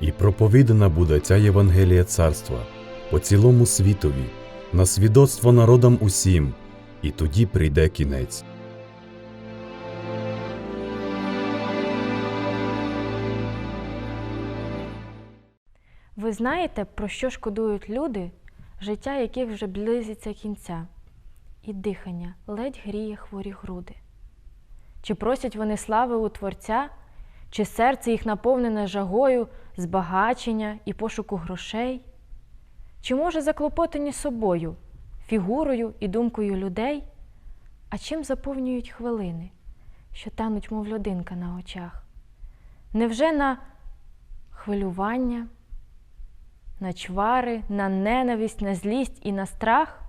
І проповідана буде ця Євангелія царства по цілому світові, на свідоцтво народам усім, і тоді прийде кінець. Ви знаєте, про що шкодують люди, життя яких вже близиться кінця, і дихання ледь гріє хворі груди? Чи просять вони слави у Творця, чи серце їх наповнене жагою, збагачення і пошуку грошей? Чи може заклопотані собою, фігурою і думкою людей? А чим заповнюють хвилини, що тануть, мов льодинка на очах? Невже на хвилювання? на чвари, на ненависть, на злість і на страх?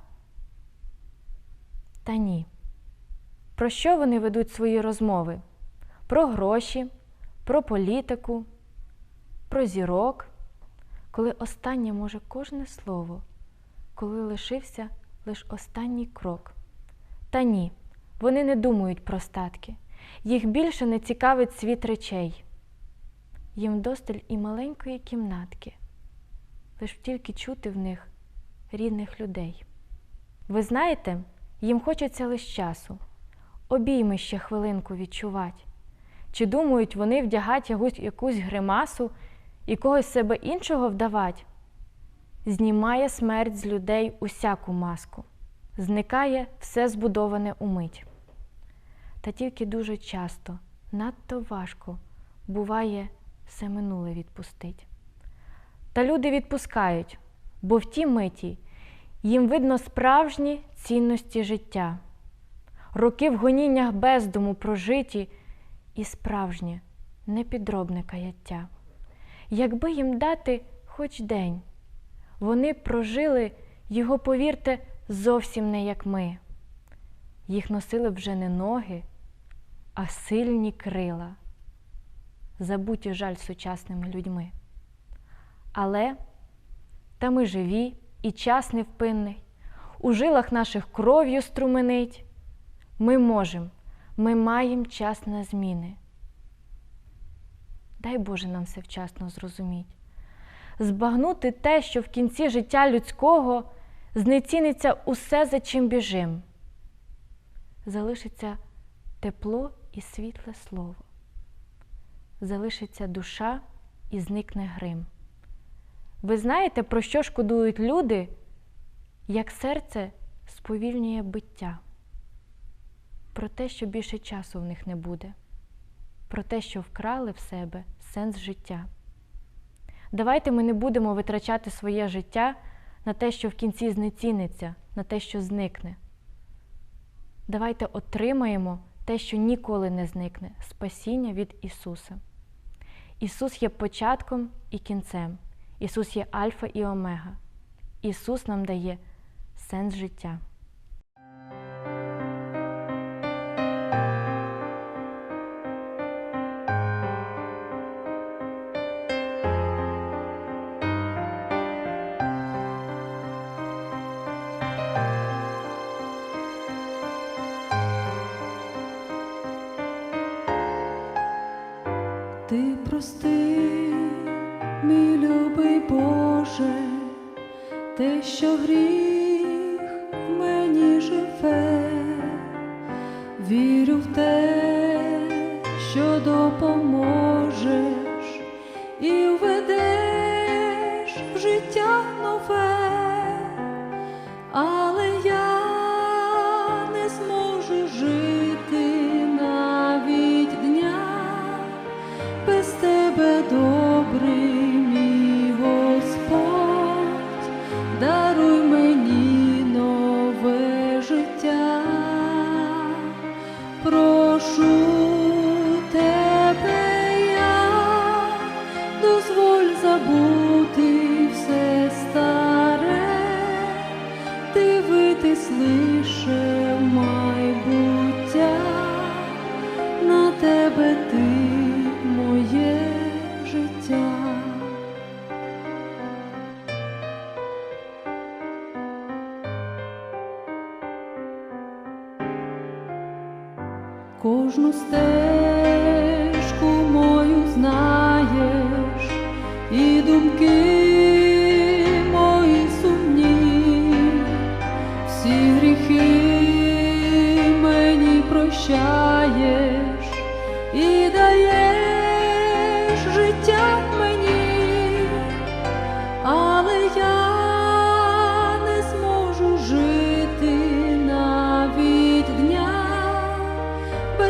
Та ні. Про що вони ведуть свої розмови? Про гроші, про політику, про зірок, коли останнє може кожне слово, коли лишився лише останній крок. Та ні, вони не думають про статки, їх більше не цікавить світ речей. Їм досталь і маленької кімнатки лиш тільки чути в них рідних людей. Ви знаєте, їм хочеться лише часу, обійми ще хвилинку відчувати. Чи думають вони вдягать якусь, якусь гримасу і когось себе іншого вдавать? Знімає смерть з людей усяку маску, зникає все збудоване умить. Та тільки дуже часто, надто важко буває все минуле відпустить. Та люди відпускають, бо в тій миті їм видно справжні цінності життя, роки в гоніннях бездому прожиті і справжнє непідробне каяття. Якби їм дати хоч день, вони прожили його, повірте, зовсім не як ми. Їх носили вже не ноги, а сильні крила, забуті жаль сучасними людьми. Але та ми живі і час невпинний, у жилах наших кров'ю струменить. Ми можемо, ми маємо час на зміни. Дай Боже нам все вчасно зрозуміть. Збагнути те, що в кінці життя людського знеціниться усе, за чим біжим. Залишиться тепло і світле слово, залишиться душа і зникне грим. Ви знаєте, про що шкодують люди, як серце сповільнює биття? Про те, що більше часу в них не буде, про те, що вкрали в себе сенс життя. Давайте ми не будемо витрачати своє життя на те, що в кінці знеціниться, на те, що зникне. Давайте отримаємо те, що ніколи не зникне спасіння від Ісуса. Ісус є початком і кінцем. Ісус є Альфа і Омега. Ісус нам дає сенс життя. Прости, мій любий Боже, те, що гріх 不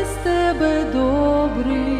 без тебе добрий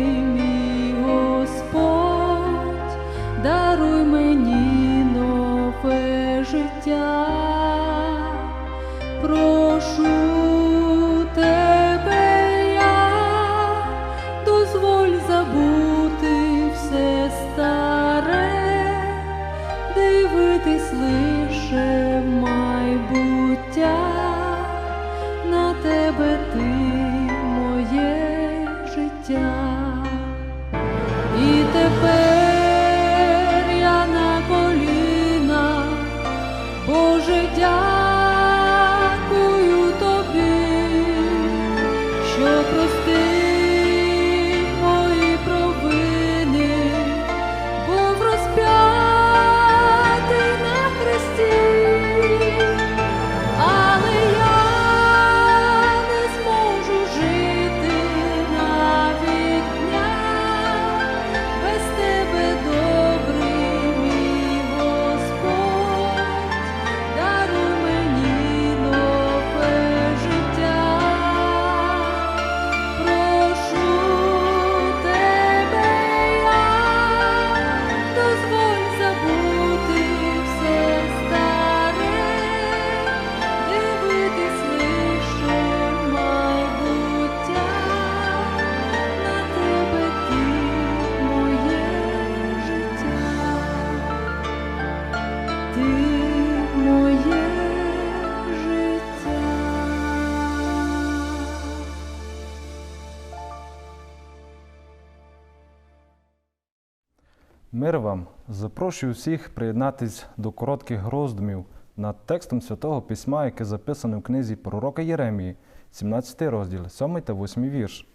Мир вам! Запрошую всіх приєднатись до коротких роздумів над текстом Святого Письма, яке записане в книзі пророка Єремії, 17 розділ, 7 та 8 вірш.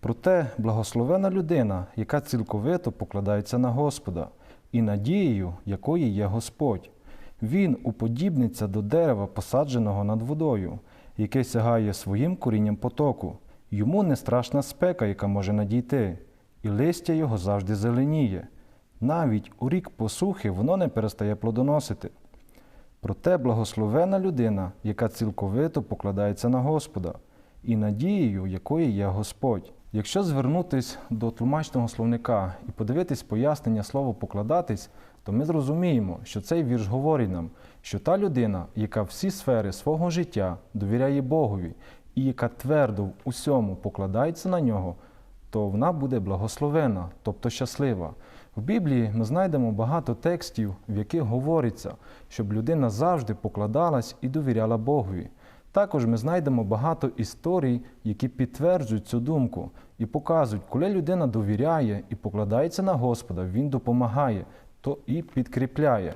Проте благословена людина, яка цілковито покладається на Господа, і надією, якої є Господь. Він уподібниться до дерева, посадженого над водою, яке сягає своїм корінням потоку. Йому не страшна спека, яка може надійти, і листя його завжди зеленіє. Навіть у рік посухи воно не перестає плодоносити. Проте благословена людина, яка цілковито покладається на Господа, і надією, якої є Господь. Якщо звернутись до тлумачного словника і подивитись пояснення слова покладатись, то ми зрозуміємо, що цей вірш говорить нам, що та людина, яка всі сфери свого життя довіряє Богові і яка твердо в усьому покладається на нього, то вона буде благословена, тобто щаслива. В Біблії ми знайдемо багато текстів, в яких говориться, щоб людина завжди покладалась і довіряла Богові. Також ми знайдемо багато історій, які підтверджують цю думку і показують, коли людина довіряє і покладається на Господа, Він допомагає, то і підкріпляє.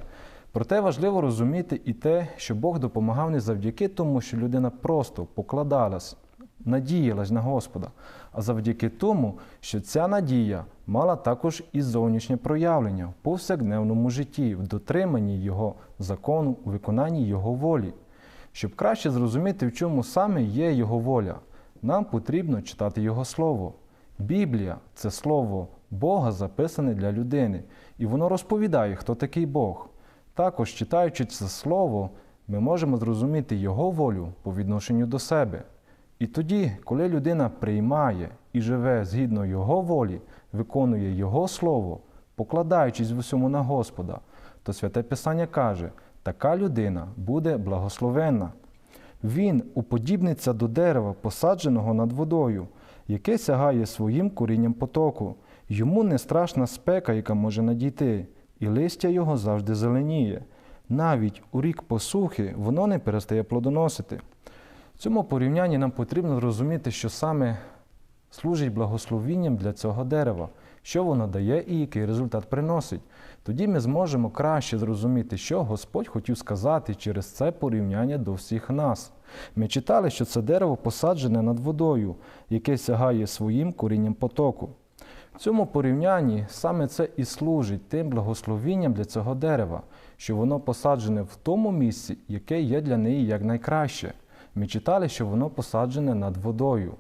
Проте важливо розуміти і те, що Бог допомагав не завдяки тому, що людина просто покладалась, надіялась на Господа, а завдяки тому, що ця надія мала також і зовнішнє проявлення в повсякденному житті, в дотриманні Його закону, у виконанні Його волі. Щоб краще зрозуміти, в чому саме є Його воля, нам потрібно читати Його Слово. Біблія це слово Бога записане для людини, і воно розповідає, хто такий Бог. Також, читаючи це слово, ми можемо зрозуміти Його волю по відношенню до себе. І тоді, коли людина приймає і живе згідно Його волі, виконує Його Слово, покладаючись в усьому на Господа, то Святе Писання каже, така людина буде благословенна. Він уподібниться до дерева, посадженого над водою, яке сягає своїм корінням потоку. Йому не страшна спека, яка може надійти, і листя його завжди зеленіє. Навіть у рік посухи воно не перестає плодоносити. В цьому порівнянні нам потрібно зрозуміти, що саме служить благословінням для цього дерева, що воно дає і який результат приносить. Тоді ми зможемо краще зрозуміти, що Господь хотів сказати через це порівняння до всіх нас. Ми читали, що це дерево посаджене над водою, яке сягає своїм корінням потоку. В цьому порівнянні саме це і служить тим благословінням для цього дерева, що воно посаджене в тому місці, яке є для неї якнайкраще. Ми читали, що воно посаджене над водою.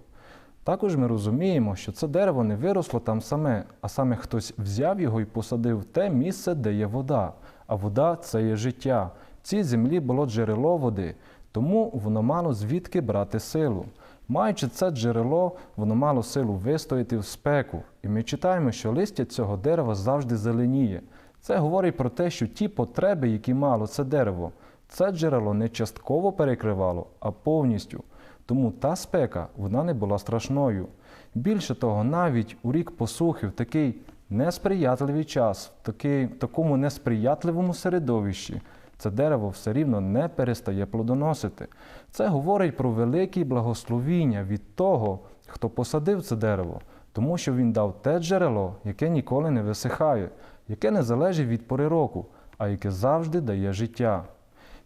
Також ми розуміємо, що це дерево не виросло там саме, а саме хтось взяв його і посадив в те місце, де є вода. А вода це є життя. В цій землі було джерело води, тому воно мало звідки брати силу. Маючи це джерело, воно мало силу вистояти в спеку. І ми читаємо, що листя цього дерева завжди зеленіє. Це говорить про те, що ті потреби, які мало це дерево, це джерело не частково перекривало, а повністю. Тому та спека вона не була страшною. Більше того, навіть у рік посухи, в такий несприятливий час, в такий, такому несприятливому середовищі, це дерево все рівно не перестає плодоносити. Це говорить про велике благословіння від того, хто посадив це дерево, тому що він дав те джерело, яке ніколи не висихає, яке не залежить від пори року, а яке завжди дає життя.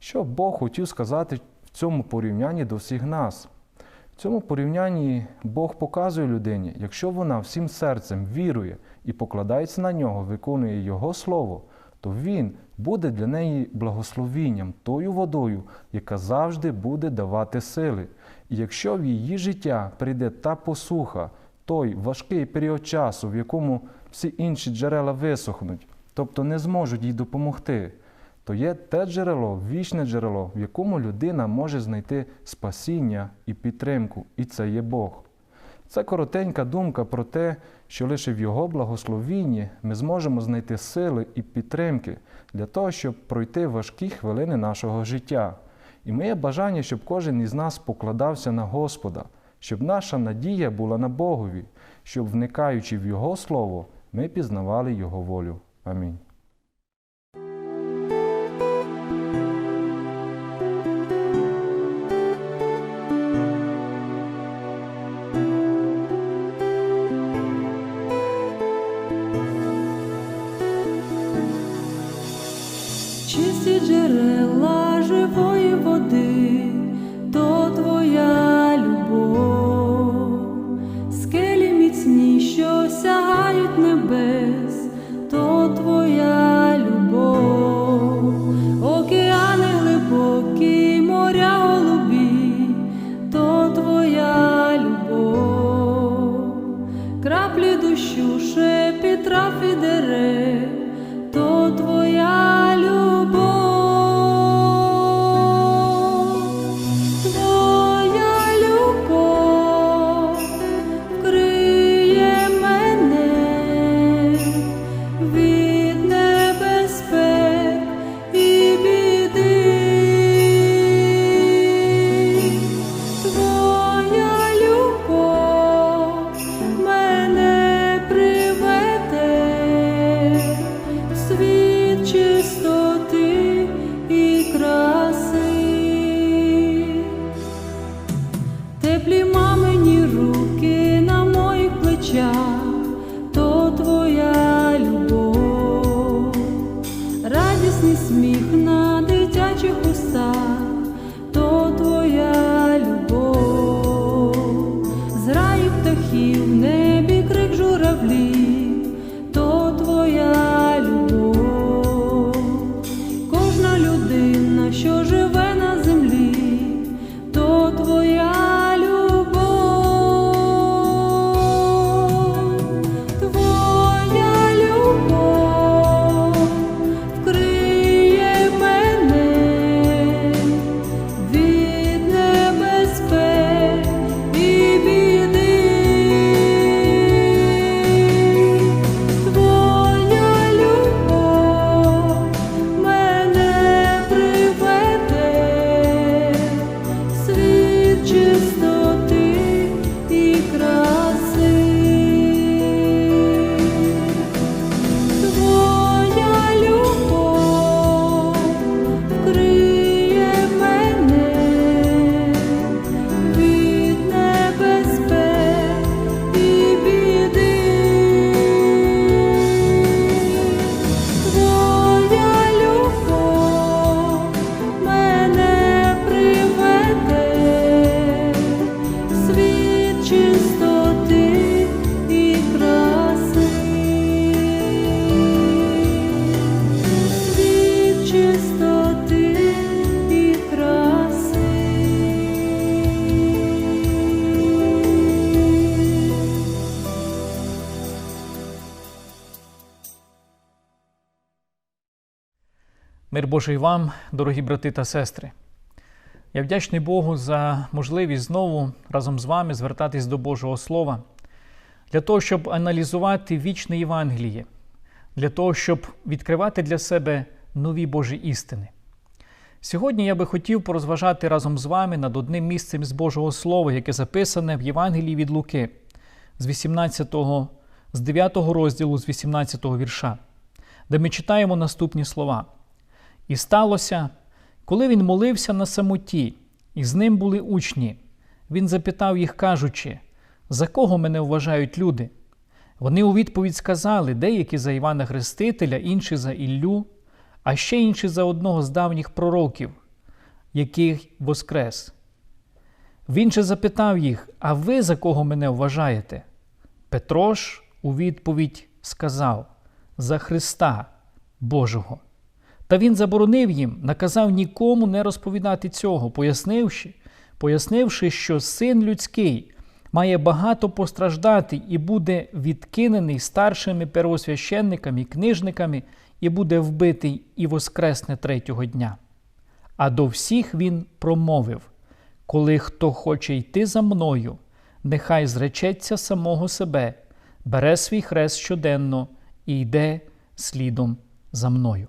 Що Бог хотів сказати в цьому порівнянні до всіх нас? В цьому порівнянні Бог показує людині, якщо вона всім серцем вірує і покладається на нього, виконує Його слово, то Він буде для неї благословінням, тою водою, яка завжди буде давати сили. І якщо в її життя прийде та посуха, той важкий період часу, в якому всі інші джерела висохнуть, тобто не зможуть їй допомогти, то є те джерело, вічне джерело, в якому людина може знайти спасіння і підтримку, і це є Бог. Це коротенька думка про те, що лише в Його благословінні ми зможемо знайти сили і підтримки для того, щоб пройти важкі хвилини нашого життя. І моє бажання, щоб кожен із нас покладався на Господа, щоб наша надія була на Богові, щоб, вникаючи в Його Слово, ми пізнавали Його волю. Амінь. Божий вам, дорогі брати та сестри. Я вдячний Богу за можливість знову разом з вами звертатись до Божого Слова для того, щоб аналізувати вічне Євангеліє, для того, щоб відкривати для себе нові Божі істини. Сьогодні я би хотів порозважати разом з вами над одним місцем з Божого Слова, яке записане в Євангелії від Луки з 18, з 9 розділу, з 18 вірша, де ми читаємо наступні слова. І сталося, коли він молився на самоті, і з ним були учні, він запитав їх, кажучи, за кого мене вважають люди? Вони у відповідь сказали, деякі за Івана Хрестителя, інші за Іллю, а ще інші за одного з давніх пророків, який воскрес. Він же запитав їх, а ви за кого мене вважаєте? Петро ж у відповідь сказав за Христа Божого. Та він заборонив їм, наказав нікому не розповідати цього, пояснивши, пояснивши, що син людський має багато постраждати і буде відкинений старшими первосвященниками книжниками, і буде вбитий і воскресне третього дня. А до всіх він промовив: коли хто хоче йти за мною, нехай зречеться самого себе, бере свій хрест щоденно і йде слідом за мною.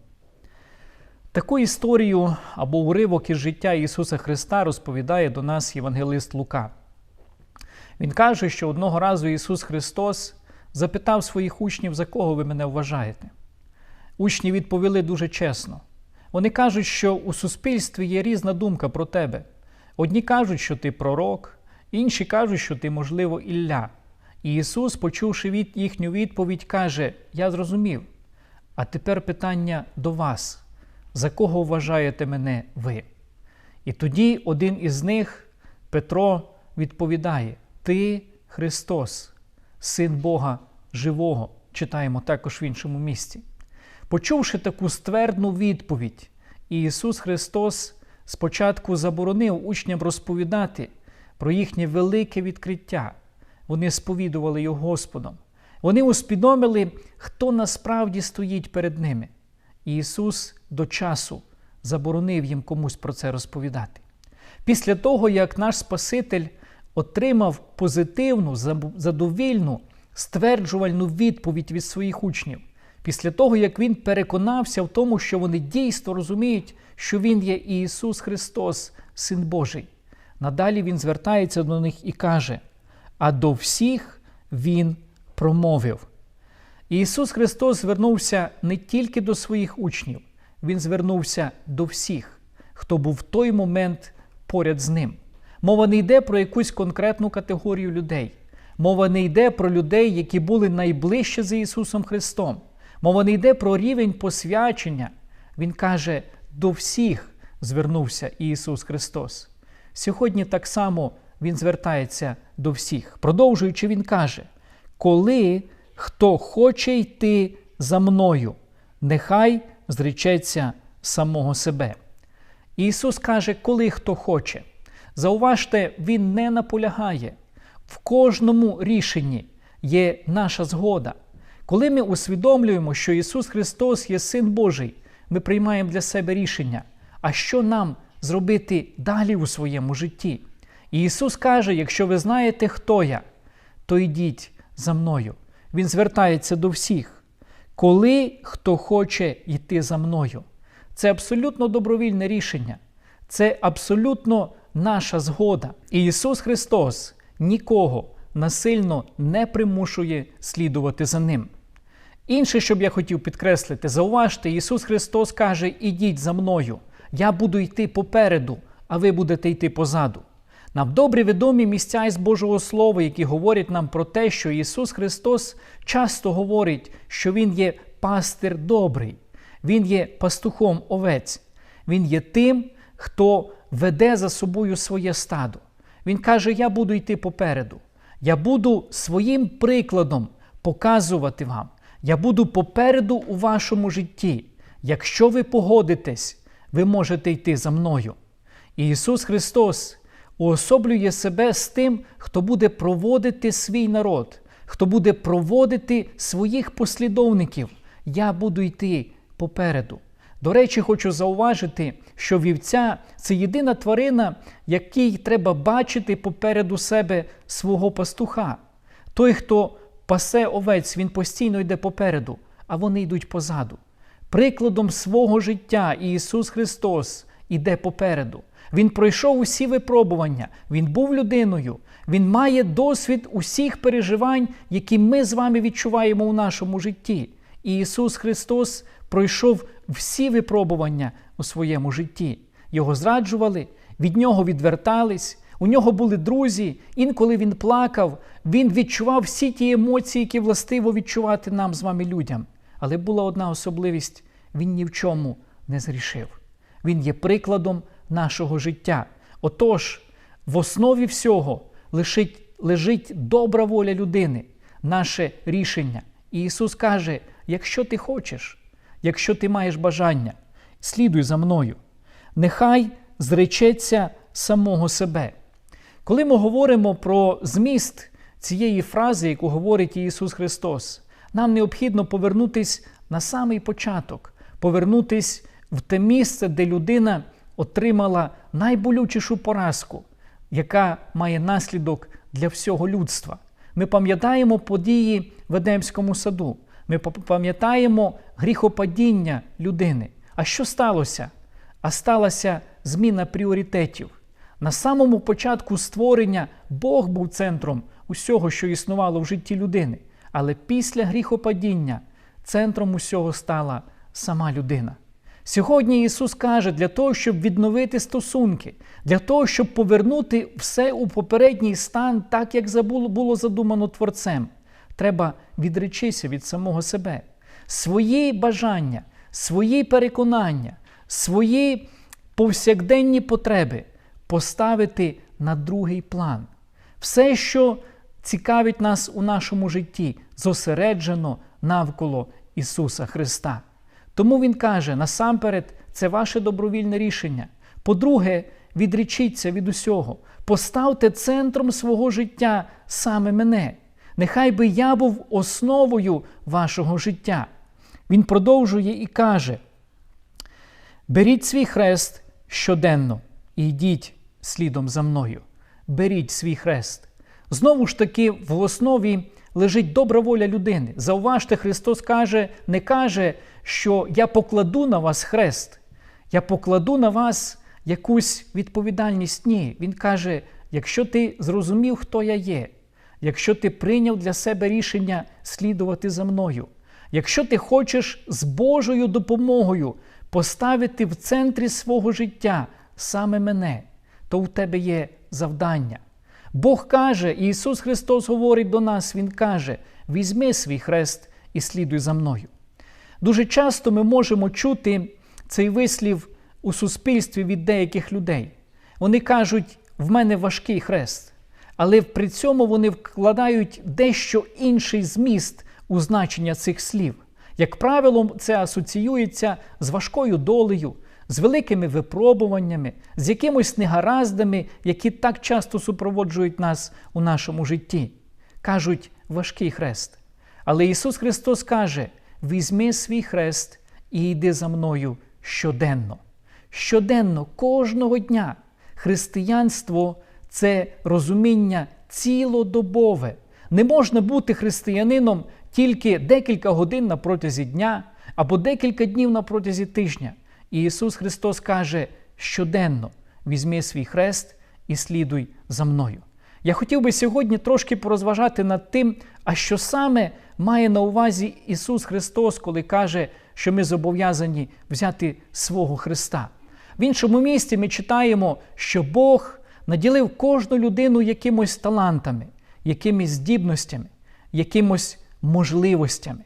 Таку історію або уривок із життя Ісуса Христа розповідає до нас євангелист Лука. Він каже, що одного разу Ісус Христос запитав своїх учнів, за кого ви мене вважаєте. Учні відповіли дуже чесно. Вони кажуть, що у суспільстві є різна думка про тебе. Одні кажуть, що ти пророк, інші кажуть, що ти, можливо, Ілля. І Ісус, почувши від їхню відповідь, каже: Я зрозумів. А тепер питання до вас: за кого вважаєте мене ви? І тоді один із них, Петро, відповідає: Ти Христос, Син Бога Живого. Читаємо також в іншому місці. Почувши таку ствердну відповідь, Ісус Христос спочатку заборонив учням розповідати про їхнє велике відкриття. Вони сповідували його Господом. Вони усвідомили, хто насправді стоїть перед ними. Ісус до часу заборонив їм комусь про це розповідати. Після того, як наш Спаситель отримав позитивну, задовільну, стверджувальну відповідь від своїх учнів, після того, як Він переконався в тому, що вони дійсно розуміють, що Він є Ісус Христос, Син Божий. Надалі Він звертається до них і каже: а до всіх Він промовив. Ісус Христос звернувся не тільки до своїх учнів, Він звернувся до всіх, хто був в той момент поряд з ним. Мова не йде про якусь конкретну категорію людей. Мова не йде про людей, які були найближче за Ісусом Христом. Мова не йде про рівень посвячення. Він каже, до всіх звернувся Ісус Христос. Сьогодні так само Він звертається до всіх. Продовжуючи, Він каже: коли хто хоче йти за мною, нехай зречеться самого себе. Ісус каже, коли хто хоче. Зауважте, Він не наполягає. В кожному рішенні є наша згода. Коли ми усвідомлюємо, що Ісус Христос є Син Божий, ми приймаємо для себе рішення, а що нам зробити далі у своєму житті. І Ісус каже: якщо ви знаєте, хто я, то йдіть за мною. Він звертається до всіх. Коли хто хоче йти за мною, це абсолютно добровільне рішення, це абсолютно наша згода. І Ісус Христос нікого насильно не примушує слідувати за Ним. Інше, що б я хотів підкреслити, зауважте, Ісус Христос каже: Ідіть за мною, я буду йти попереду, а ви будете йти позаду. Нам добре відомі місця із Божого Слова, які говорять нам про те, що Ісус Христос часто говорить, що Він є пастир добрий, Він є пастухом овець, Він є тим, хто веде за собою своє стадо. Він каже: Я буду йти попереду. Я буду своїм прикладом показувати вам. Я буду попереду у вашому житті. Якщо ви погодитесь, ви можете йти за мною. І Ісус Христос уособлює себе з тим, хто буде проводити свій народ, хто буде проводити своїх послідовників. Я буду йти попереду. До речі, хочу зауважити, що вівця це єдина тварина, якій треба бачити попереду себе свого пастуха. Той, хто пасе овець, він постійно йде попереду, а вони йдуть позаду. Прикладом свого життя Ісус Христос іде попереду. Він пройшов усі випробування, Він був людиною, Він має досвід усіх переживань, які ми з вами відчуваємо у нашому житті. І Ісус Христос пройшов всі випробування у своєму житті. Його зраджували, від нього відвертались, у нього були друзі. Інколи він плакав, він відчував всі ті емоції, які властиво відчувати нам з вами людям. Але була одна особливість: він ні в чому не зрішив. Він є прикладом нашого життя. Отож, в основі всього лежить, лежить добра воля людини, наше рішення. І Ісус каже: якщо ти хочеш, якщо ти маєш бажання, слідуй за мною. Нехай зречеться самого себе. Коли ми говоримо про зміст цієї фрази, яку говорить Ісус Христос, нам необхідно повернутись на самий початок, повернутись в те місце, де людина отримала найболючішу поразку, яка має наслідок для всього людства. Ми пам'ятаємо події в Едемському саду. Ми пам'ятаємо гріхопадіння людини. А що сталося? А сталася зміна пріоритетів. На самому початку створення Бог був центром усього, що існувало в житті людини. Але після гріхопадіння центром усього стала сама людина. Сьогодні Ісус каже, для того, щоб відновити стосунки, для того, щоб повернути все у попередній стан, так як було задумано Творцем, треба відречися від самого себе, свої бажання, свої переконання, свої повсякденні потреби поставити на другий план. Все, що цікавить нас у нашому житті, зосереджено навколо Ісуса Христа. Тому Він каже: насамперед, це ваше добровільне рішення. По-друге, відрічіться від усього, поставте центром свого життя саме мене. Нехай би я був основою вашого життя. Він продовжує і каже: беріть свій хрест щоденно і йдіть слідом за мною. Беріть свій хрест. Знову ж таки, в основі лежить добра воля людини. Зауважте, Христос каже, не каже, що я покладу на вас хрест, я покладу на вас якусь відповідальність. Ні. Він каже: якщо ти зрозумів, хто я є, якщо ти прийняв для себе рішення слідувати за мною, якщо ти хочеш з Божою допомогою поставити в центрі свого життя саме мене, то у тебе є завдання. Бог каже, і Ісус Христос говорить до нас, Він каже: візьми свій хрест і слідуй за мною. Дуже часто ми можемо чути цей вислів у суспільстві від деяких людей. Вони кажуть, в мене важкий хрест, але при цьому вони вкладають дещо інший зміст у значення цих слів. Як правило, це асоціюється з важкою долею, з великими випробуваннями, з якимось негараздами, які так часто супроводжують нас у нашому житті. Кажуть, важкий хрест. Але Ісус Христос каже: візьми свій хрест і йди за мною щоденно. Щоденно, кожного дня. Християнство це розуміння цілодобове. Не можна бути християнином тільки декілька годин на протязі дня або декілька днів на протязі тижня. І Ісус Христос каже щоденно: візьми свій хрест і слідуй за мною. Я хотів би сьогодні трошки порозважати над тим, а що саме має на увазі Ісус Христос, коли каже, що ми зобов'язані взяти свого Христа. В іншому місці ми читаємо, що Бог наділив кожну людину якимось талантами, якимись здібностями, якимось можливостями.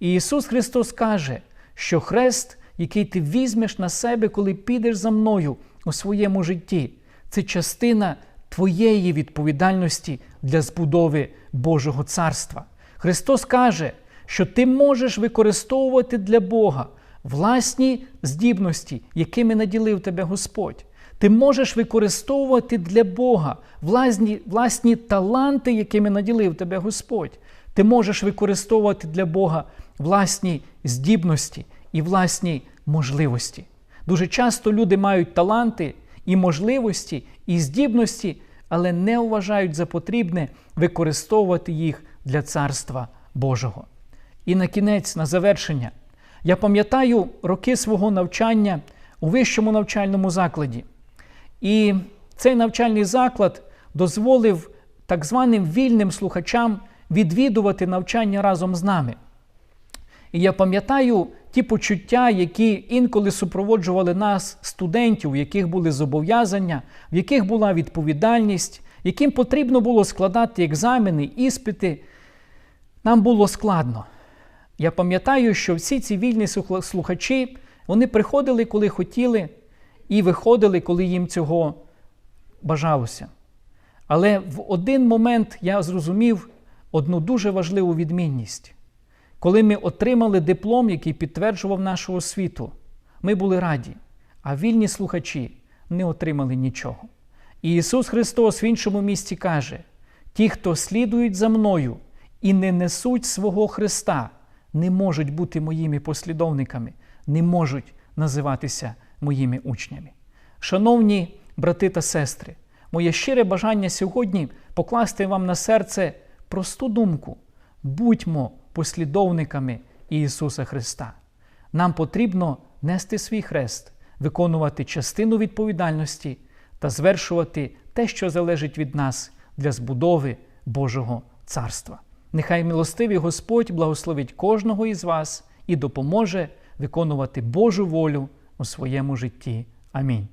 І Ісус Христос каже, що хрест, який ти візьмеш на себе, коли підеш за мною у своєму житті, це частина твоєї відповідальності для збудови Божого царства. Христос каже, що ти можеш використовувати для Бога власні здібності, якими наділив тебе Господь. Ти можеш використовувати для Бога власні, власні таланти, якими наділив тебе Господь. Ти можеш використовувати для Бога власні здібності і власні можливості. Дуже часто люди мають таланти і можливості, і здібності, але не вважають за потрібне використовувати їх для Царства Божого. І на кінець, на завершення, я пам'ятаю роки свого навчання у вищому навчальному закладі. І цей навчальний заклад дозволив так званим вільним слухачам відвідувати навчання разом з нами. І я пам'ятаю ті почуття, які інколи супроводжували нас, студентів, у яких були зобов'язання, в яких була відповідальність, яким потрібно було складати екзамени, іспити. Нам було складно. Я пам'ятаю, що всі ці вільні слухачі вони приходили, коли хотіли, і виходили, коли їм цього бажалося. Але в один момент я зрозумів одну дуже важливу відмінність. Коли ми отримали диплом, який підтверджував нашу освіту, ми були раді, а вільні слухачі не отримали нічого. І Ісус Христос в іншому місці каже: ті, хто слідують за мною і не несуть свого Христа, не можуть бути моїми послідовниками, не можуть називатися моїми учнями. Шановні брати та сестри, моє щире бажання сьогодні покласти вам на серце просту думку: будьмо послідовниками Ісуса Христа. Нам потрібно нести свій хрест, виконувати частину відповідальності та звершувати те, що залежить від нас для збудови Божого Царства. Нехай милостивий Господь благословить кожного із вас і допоможе виконувати Божу волю у своєму житті. Амінь.